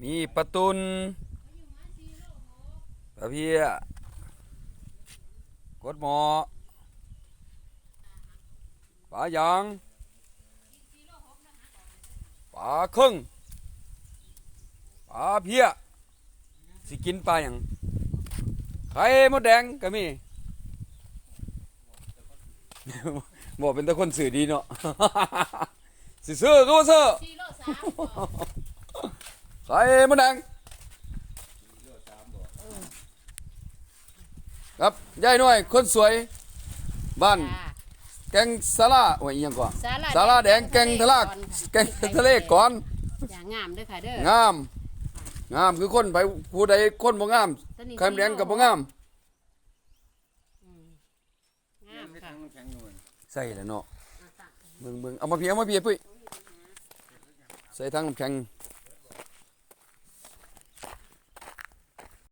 มีปลาตุนปลาเพียกดหมอปลายางปลาครึ่งปลาเพียสิกินปลาอย่างไข่มดแดงก็มีบอกเป็นตะคนสื่อดีเนาะ สิซื้อก็บ่ซื้อ สี่โลสามบ่ไข่มดแดงครับยายหน่อย คนสวย บ้านจ้าแกงสาลาโอ้ยอิหยังก่อนสาลาสาลาแดงแกงทะลากแกงทะเลก่อนอย่างงามเด้อค่ะเด้องาม งามคือคนไปผู้ใดคนบ่งามตัวนี้ไข่มดแดงกับบ่งามอืมงามค่ะใส่แล้วเนาะเบิ่งเบิ่งเอามาเพียเอามาเพียปุ้ยใส่ทั้งน้ำแข็ง